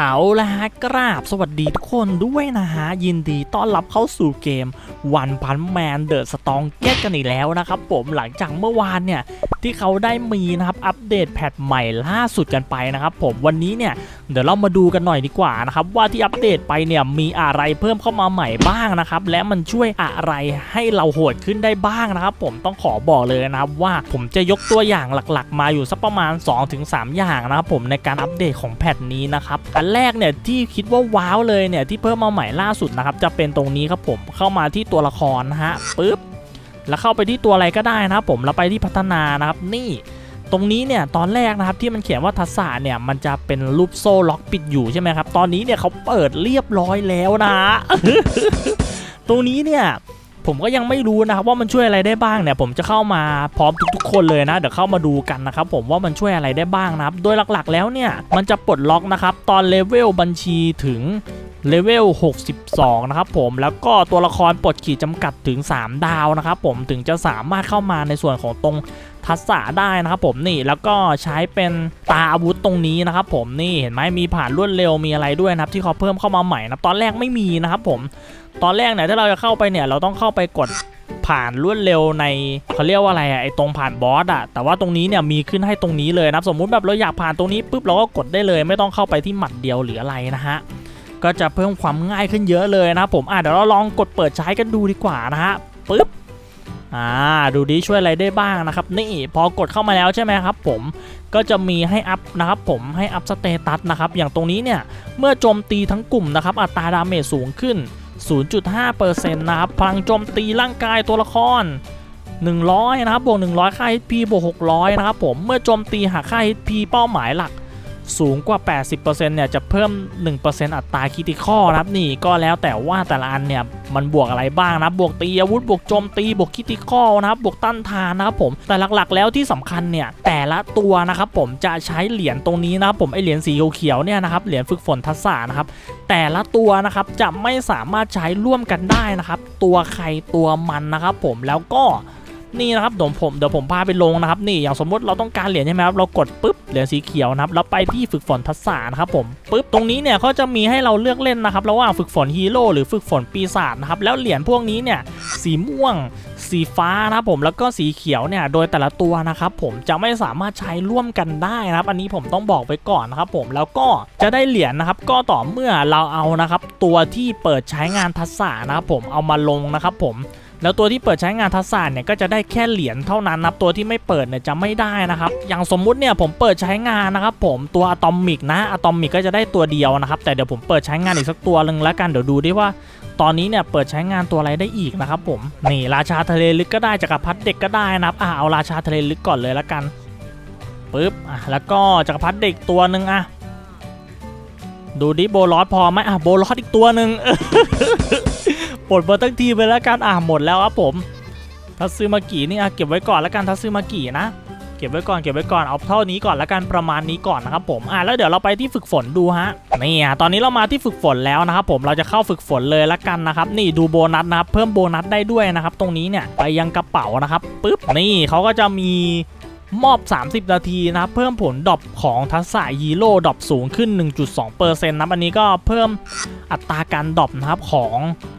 เอาละฮะกราบสวัสดีทุกคนด้วยนะฮะ ยินดีต้อนรับเข้าสู่เกมวันพันแมนเดอะสตองเก็ตกันอีกแล้วนะครับผมหลังจากเมื่อวานเนี่ย ที่เขาได้มีนะครับอัปเดตแพทใหม่ล่าสุดกันไปนะครับผมวันนี้เนี่ย เดี๋ยวเรามาดูกันหน่อยดีกว่านะครับ ว่าที่อัปเดตไปเนี่ยมีอะไรเพิ่มเข้ามาใหม่บ้างนะครับ และมันช่วยอะไรให้เราโหดขึ้นได้บ้างนะครับ ผมต้องขอบอกเลยนะครับว่าผมจะยกตัวอย่างหลักๆ มาอยู่สักประมาณ 2-3 อย่างนะครับผมในการอัปเดตของแพทนี้นะครับอันแรกเนี่ยที่คิดว่าว้าวเลยเนี่ยที่เพิ่มมาใหม่ล่าสุดนะครับจะเป็นตรงนี้ครับผมเข้ามาที่ตัวละครนะฮะปึ๊บแล้วเข้าไปที่ตัวอะไรก็ได้นะครับผมแล้วไปที่พัฒนานะครับนี่ตรงนี้เนี่ยตอนแรกนะครับที่มันเขียนว่าทัศะเนี่ยมันจะเป็นรูปโซ่ล็อกปิดอยู่ใช่ไหมครับ ตอนนี้เนี่ยเขาเปิดเรียบร้อยแล้วนะ ตรงนี้เนี่ย ผมก็ยังไม่รู้นะครับว่ามันช่วยอะไรได้บ้างเนี่ยผมจะเข้ามาพร้อมทุกๆ คนเลยนะ เดี๋ยวเข้ามาดูกันนะครับผมว่ามันช่วยอะไรได้บ้างนะครับโดยหลักๆ แล้วเนี่ยมันจะปลดล็อกนะครับตอนเลเวลบัญชีถึงเลเวล 62 นะครับผม แล้วก็ตัวละครปลดขีดจำกัดถึง 3 ดาวนะครับผม ถึงจะสามารถเข้ามาในส่วนของตรง ทักษะได้นะครับผมนี่แล้วก็ใช้เป็นตาอาวุธตรงนี้นะครับผมนี่เห็นไหมมีผ่านรวดเร็วมีอะไรด้วยนะครับที่เขาเพิ่มเข้ามาใหม่นะตอนแรกไม่มีนะครับผมตอนแรกเนี่ยถ้าเราจะเข้าไปเนี่ยเราต้องเข้าไปกดผ่านรวดเร็วในเขาเรียกว่าอะไรอะไอตรงผ่านบอสอะแต่ว่าตรงนี้เนี่ยมีขึ้นให้ตรงนี้เลยนะครับสมมุติแบบเราอยากผ่านตรงนี้ปุ๊บเราก็กดได้เลย ไม่ต้องเข้าไปที่หมัดเดียวหรืออะไรนะฮะก็จะเพิ่มความง่ายขึ้นเยอะเลยนะครับผมอะเดี๋ยวเราลองกดเปิดใช้กันดูดีกว่านะฮะปึ๊บ อ่าดูดิช่วยอะไรได้บ้างนะครับนี่พอกดเข้ามาแล้วใช่ไหมครับผมก็จะมีให้อัพนะครับผมให้อัพสเตตัสนะครับอย่างตรงนี้เนี่ยเมื่อโจมตีทั้งกลุ่มนะครับอัตราดาเมจสูงขึ้น 0.5%นะครับพลังโจมตีร่างกายตัวละคร 100 นะครับบวก 100 ค่า HP บวก 600 นะครับผมเมื่อโจมตีหากค่า HP เป้าหมายหลัก สูงกว่า 80%เนี่ยจะเพิ่ม 1%อัตราคิติคอนะครับนี่ก็แล้วแต่ว่าแต่ละอันเนี่ยมันบวกอะไรบ้างนะบวกตีอาวุธบวกโจมตีบวกคิติคอนะครับบวกต้านทานนะครับผมแต่หลักๆ แล้วที่สำคัญเนี่ยแต่ละตัวนะครับผมจะใช้เหรียญตรงนี้นะครับผมไอเหรียญสีเขียวเนี่ยนะครับเหรียญฝึกฝนทักษะนะครับแต่ละตัวนะครับจะไม่สามารถใช้ร่วมกันได้นะครับตัวใครตัวมันนะครับผมแล้วก็ นี่นะครับเดี๋ยวผมเดี๋ยวผมพาไปลงนะครับนี่อย่างสมมติเราต้องการเหรียญใช่ไหมครับเรากดปุ๊บเหรียญสีเขียวนะครับแล้วไปที่ฝึกฝนทักษะนะครับผมปุ๊บตรงนี้เนี่ยเขาจะมีให้เราเลือกเล่นนะครับระหว่างฝึกฝนฮีโร่หรือฝึกฝนปีศาจนะครับแล้วเหรียญพวกนี้เนี่ยสีม่วงสีฟ้านะครับผมแล้วก็สีเขียวเนี่ยโดยแต่ละตัวนะครับผมจะไม่สามารถใช้ร่วมกันได้นะครับอันนี้ผมต้องบอกไว้ก่อนนะครับผมแล้วก็จะได้เหรียญนะครับก็ต่อเมื่อเราเอานะครับตัวที่เปิดใช้งานทักษะนะครับผมเอามาลงนะครับผม แล้วตัวที่เปิดใช้งานทักษะเนี่ยก็จะได้แค่เหรียญเท่านั้นนับตัวที่ไม่เปิดเนี่ยจะไม่ได้นะครับ อย่างสมมุติเนี่ยผมเปิดใช้งานนะครับผมตัวอะตอมิกนะอะตอมิกก็จะได้ตัวเดียวนะครับ แต่เดี๋ยวผมเปิดใช้งานอีกสักตัวหนึ่งแล้วกันเดี๋ยวดูดิว่าตอนนี้เนี่ยเปิดใช้งานตัวอะไรได้อีกนะครับผมนี่ราชาทะเลลึกก็ได้จักรพรรดิเด็กก็ได้นะครับอะเอาราชาทะเลลึกก่อนเลยแล้วกันปึ๊บอะแล้วก็จักรพรรดิเด็กตัวหนึ่งอะดูดิโบลอสพอไหมอะโบลอสอีกตัวหนึ่ง ปลดเบอร์ตั้งทีไปแล้วกันอะหมดแล้วครับผมทัตซึมากินี่อะเก็บไว้ก่อนแล้วกันทัตซึมากินะเก็บไว้ก่อนเก็บไว้ก่อนเอาเท่านี้ก่อนแล้วกันประมาณนี้ก่อนนะครับผมอะแล้วเดี๋ยวเราไปที่ฝึกฝนดูฮะนี่อะตอนนี้เรามาที่ฝึกฝนแล้วนะครับผมเราจะเข้าฝึกฝนเลยละกันนะครับ นี่ดูโบนัสนะครับเพิ่มโบนัสได้ด้วยนะครับ ตรงนี้เนี่ยไปยังกระเป๋านะครับปึ๊บนี่เขาก็จะมี มอบ 30 นาทีนะครับเพิ่มผลดรอปของทักษะฮีโร่ดรอปสูงขึ้น 1.2%นะอันนี้ก็เพิ่มอัตราการดรอปนะครับของ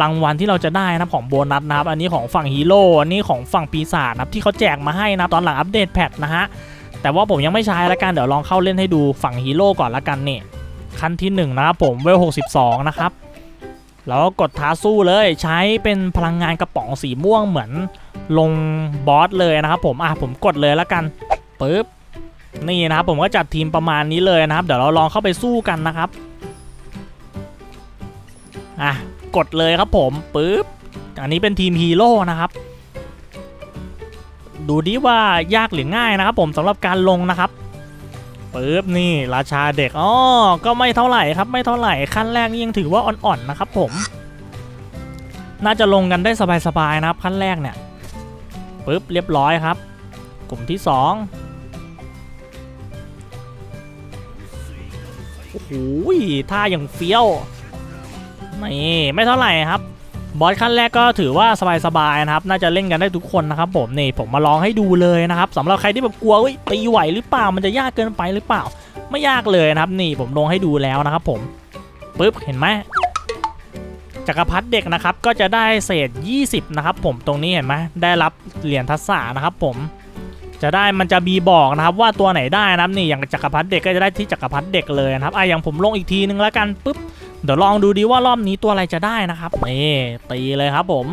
รางวัลที่เราจะได้นะครับของโบนัสนะครับอันนี้ของฝั่งฮีโร่อันนี้ของฝั่งปีศาจนะครับที่เขาแจกมาให้นะตอนหลังอัปเดตแพทนะฮะแต่ว่าผมยังไม่ใช้แล้วกันเดี๋ยวลองเข้าเล่นให้ดูฝั่งฮีโร่ก่อนละกันเนี่ยขั้นที่1นะครับผมเวล62 นะครับแล้วก็กดท้าสู้เลยใช้เป็นพลังงานกระป๋องสีม่วงเหมือน ลงบอสเลยนะครับผมอะผมกดเลยและกันปึ๊บนี่นะครับผมก็จัดทีมประมาณนี้เลยนะครับ เดี๋ยวเราลองเข้าไปสู้กันนะครับอะกดเลยครับผมปึ๊บอันนี้เป็นทีมฮีโร่นะครับ ดูดิว่ายากหรือง่ายนะครับ ผมสำหรับการลงนะครับปึ๊บนี่ราชาเด็กอ๋อก็ไม่เท่าไหร่ครับ ไม่เท่าไหร่ขั้นแรกนี่ยังถือว่าอ่อนๆนะครับ ผม น่าจะลงกันได้สบายๆนะครับขั้นแรกเนี่ย ปึ๊บเรียบร้อยครับ กลุ่มที่สองโอ้โหท่าอย่างเฟี้ยวนี่ไม่เท่าไหร่ครับบอสขั้นแรกก็ถือว่าสบายๆนะครับ น่าจะเล่นกันได้ทุกคนนะครับผมนี่ผมมาลองให้ดูเลยนะครับสำหรับใครที่แบบกลัวเอ้ยตีไหวหรือเปล่ามันจะยากเกินไปหรือเปล่า ไม่ยากเลยนะครับ นี่ผมลงให้ดูแล้วนะครับผมปึ๊บเห็นไหม จักรพรรดิเด็กนะครับก็จะได้เศษ 20 นะครับผมตรงนี้เห็นไหมได้รับเหรียญทัศานะครับผมจะได้มันจะมีบอกนะครับว่าตัวไหนได้นะครับนี่อย่างจักรพรรดิเด็กก็จะได้ที่จักรพรรดิเด็กเลยนะครับไออย่างผมลงอีกทีนึงแล้วกันปุ๊บเดี๋ยวลองดูดีว่ารอบนี้ตัวอะไรจะได้นะครับนี่ตีเลยครับผม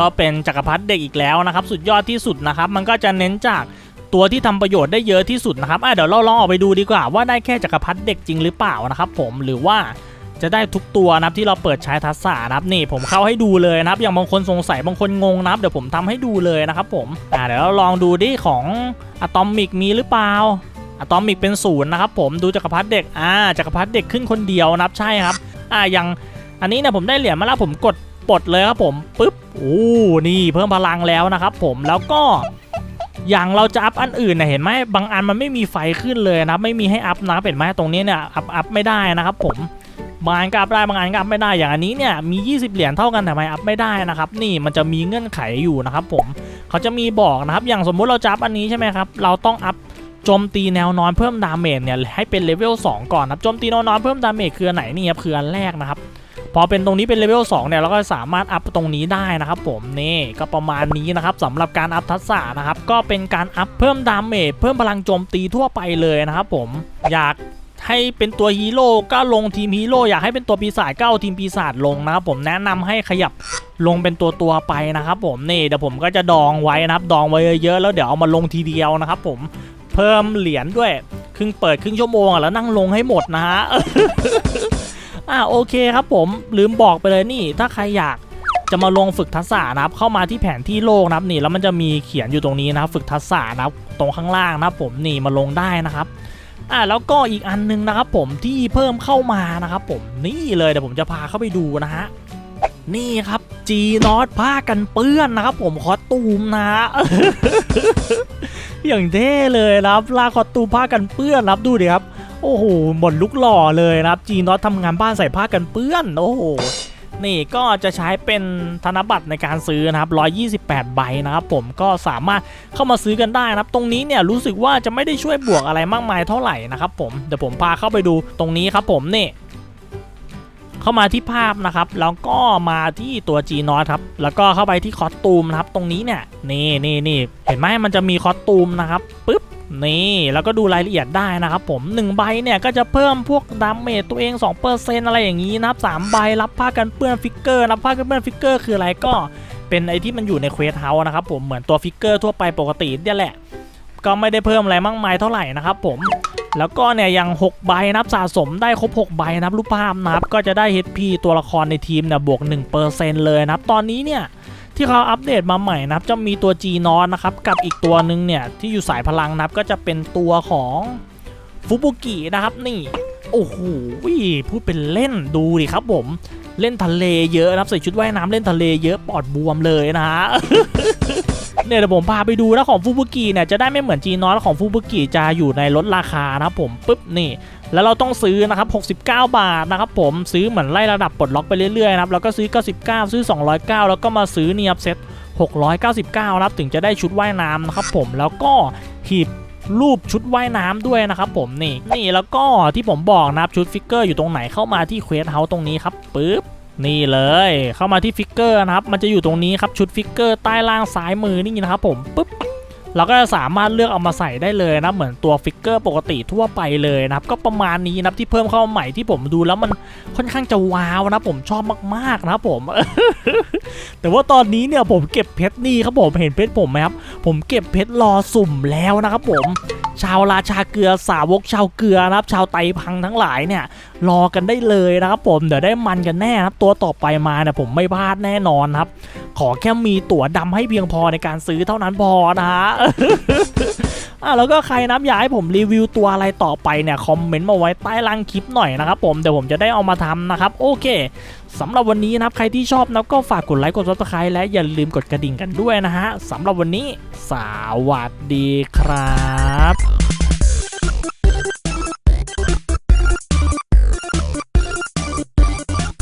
ก็เป็นจักรพรรดิเด็กอีกแล้วนะครับ สุดยอดที่สุดนะครับ มันก็จะเน้นจากตัวที่ทำประโยชน์ได้เยอะที่สุดนะครับอะเดี๋ยวเราลองออกไปดูดีกว่าว่าได้แค่จักรพรรดิเด็กจริงหรือเปล่านะครับ ผมหรือว่าจะได้ทุกตัวนะครับที่เราเปิดใช้ทักษะนะครับนี่ผมเข้าให้ดูเลยนะครับ อย่างบางคนสงสัยบางคนงงนะครับ เดี๋ยวผมทำให้ดูเลยนะครับ ผมอ่าเดี๋ยวเราลองดูดิของอะตอมิกมีหรือเปล่าอะตอมิกเป็นศูนย์นะครับผมดูจักรพรรดิเด็กอ่าจักรพรรดิเด็กขึ้นคนเดียวนะครับใช่ครับอ่าอย่างอันนี้เนี่ยผมได้เหรียญมาแล้วผมกด ปลดเลยครับผมปุ๊บโอ้นี่เพิ่มพลังแล้วนะครับผมแล้วก็อย่างเราจะอัพอันอื่นนี่ยเห็นไหมบางอันมันไม่มีไฟขึ้นเลยนะไม่มีให้อัพนะเห็นไหมตรงนี้เนี่ยอัพอัพไม่ได้นะครับผมบางอันก็อัพได้บางอันก็อัพไม่ได้อย่างอันนี้เนี่ยมี 20 เหรียญเท่ากันแต่ทำไมอัพไม่ได้นะครับ นี่มันจะมีเงื่อนไขอยู่นะครับผมเขาจะมีบอกนะครับ อย่างสมมุติเราจะอัพอันนี้ใช่ไหมครับเราต้องอัพโจมตีแนวนอนเพิ่มดาเมจเนี่ยให้เป็นเลเวล2ก่อนนะครับโจมตีแนวนอนเพิ่มดาเมจคืออันไหนนี่ครับคืออันแรกนะครับ พอเป็นตรงนี้เป็นเลเวล2เนี่ยเราก็สามารถอัพตรงนี้ได้นะครับผมนี่ก็ประมาณนี้นะครับสำหรับการอัพทักษะนะครับก็เป็นการอัพเพิ่มดาเมจเพิ่มพลังโจมตีทั่วไปเลยนะครับผมอยากให้เป็นตัวฮีโร่ก็ลงทีมฮีโร่อยากให้เป็นตัวปีศาจก็เอาทีมปีศาจลงนะครับผมแนะนำให้ขยับลงเป็นตัวตัวไปนะครับผมนี่เดี๋ยวผมก็จะดองไว้นะครับดองไว้เยอะๆแล้วเดี๋ยวเอามาลงทีเดียวนะครับผมเพิ่มเหรียญด้วยครึ่งเปิดครึ่งชั่วโมงแล้วนั่งลงให้หมดนะฮะ อ่าโอเคครับผมลืมบอกไปเลยนี่ ถ้าใครอยากจะมาลงฝึกทักษะนะครับ เข้ามาที่แผนที่โลกนะครับนี่แล้วมันจะมีเขียนอยู่ตรงนี้นะครับฝึกทักษะนะครับตรงข้างล่างนะผมนี่มาลงได้นะครับอ่าแล้วก็อีกอันนึงนะครับผมที่เพิ่มเข้ามานะครับผมนี่เลยเดี๋ยวผมจะพาเข้าไปดูนะฮะนี่ครับจีนอตผ้ากันเปื้อนนะครับผมคอตูมนะฮะอย่างเท่เลยนะครับลาคอตูมผ้ากันเปื้อนนับดูดิครับ โอ้โหหมดลุกหล่อเลยนะครับจีนอตทำงานบ้านใส่ผ้ากันเปื้อน โอ้โห นี่ก็จะใช้เป็นธนบัตรในการซื้อนะครับ 128 ใบนะครับผมก็สามารถเข้ามาซื้อกันได้นะครับ ตรงนี้เนี่ยรู้สึกว่าจะไม่ได้ช่วยบวกอะไรมากมายเท่าไหร่นะครับผม เดี๋ยวผมพาเข้าไปดูตรงนี้ครับผมนี่เข้ามาที่ภาพนะครับ แล้วก็มาที่ตัว G n o t ครับ แล้วก็เข้าไปที่คอสตูมนะครับ ตรงนี้เนี่ย นี่นี่นี่เห็นไหมมันจะมีคอสตูมนะครับ ปึ๊บ นี่แล้วก็ดูรายละเอียดได้นะครับผม1ใบเนี่ยก็จะเพิ่มพวกดาเมจตัวเอง 2%อะไรอย่างนี้นะครับ3ใบรับผ้ากันเปื้อนฟิกเกอร์รับผ้ากันเปื้อนฟิกเกอร์คืออะไรก็เป็นไอที่มันอยู่ในเควสเฮาส์นะครับผมเหมือนตัวฟิกเกอร์ทั่วไปปกติเนี่ยแหละ ก็ไม่ได้เพิ่มอะไรมากมายเท่าไหร่นะครับผมแล้วก็เนี่ยย่าง6 ใบนับสะสมได้ครบ 6 ใบนับรูปภาพนับก็จะได้ HP ตัวละครในทีมเนี่ยบวก 1%เลยนะครับตอนนี้เนี่ย ที่เขาอัปเดตมาใหม่นะครับจะมีตัว G นอนนะครับกับอีกตัวหนึ่งเนี่ยที่อยู่สายพลังนะครับก็จะเป็นตัวของฟุบุกินะครับนี่โอ้โหพูดเป็นเล่นดูดิครับผมเล่นทะเลเยอะนะครับใส่ชุดว่ายน้ำเล่นทะเลเยอะปอดบวมเลยนะฮะ เนี่ยเดี๋ยวผมพาไปดูนะของฟูบุกิเนี่ยจะได้ไม่เหมือนจีนอสของฟูบุกิจะอยู่ในลดราคานะครับผมปุ๊บนี่แล้วเราต้องซื้อนะครับ 69 บาทนะครับผมซื้อเหมือนไล่ระดับปลดล็อกไปเรื่อยๆนะครับแล้วก็ซื้อ 99 ซื้อ 209 แล้วก็มาซื้อเนี่ยครับเซ็ต699นะครับถึงจะได้ชุดว่ายน้ำนะครับผมแล้วก็หีบรูปชุดว่ายน้ำด้วยนะครับผมนี่นี่แล้วก็ที่ผมบอกนะครับชุดฟิกเกอร์อยู่ตรงไหนเข้ามาที่เควสเฮาส์ตรงนี้ครับปึ๊บ นี่เลยเข้ามาที่ฟิกเกอร์นะครับ มันจะอยู่ตรงนี้ครับชุดฟิกเกอร์ใต้ล่างซ้ายมือนี่นะครับผมปุ๊บเราก็จะสามารถเลือกเอามาใส่ได้เลยนะเหมือนตัวฟิกเกอร์ปกติทั่วไปเลยนะครับก็ประมาณนี้นะที่เพิ่มเข้ามาใหม่ที่ผมดูแล้วมันค่อนข้างจะว้าวนะผมชอบมากๆนะผม แต่ว่าตอนนี้เนี่ยผมเก็บเพชรนี่ครับผมเห็นเพชรผมไหมครับผมเก็บเพชรรอสุ่มแล้วนะครับผม ชาวราชาเกลือสาวกชาวเกลือนะครับ ชาวไตพังทั้งหลายเนี่ยรอกันได้เลยนะครับผมเดี๋ยวได้มันกันแน่นะครับตัวต่อไปมาเนี่ยผมไม่พลาดแน่นอนครับ ขอแค่มีตั๋วดำให้เพียงพอในการซื้อเท่านั้นพอนะฮะอะแล้วก็ใครนับอยากให้ผมรีวิวตัวอะไรต่อไปเนี่ยคอมเมนต์มาไว้ใต้ล่างคลิปหน่อยนะครับผมเดี๋ยวผมจะได้เอามาทำนะครับ โอเคสำหรับวันนี้นะครับใครที่ชอบนะก็ฝากกดไลค์กดซับสไครต์และอย่าลืมกดกระดิ่งกันด้วยนะฮะสำหรับวันนี้ สวัสดีครับ ครับ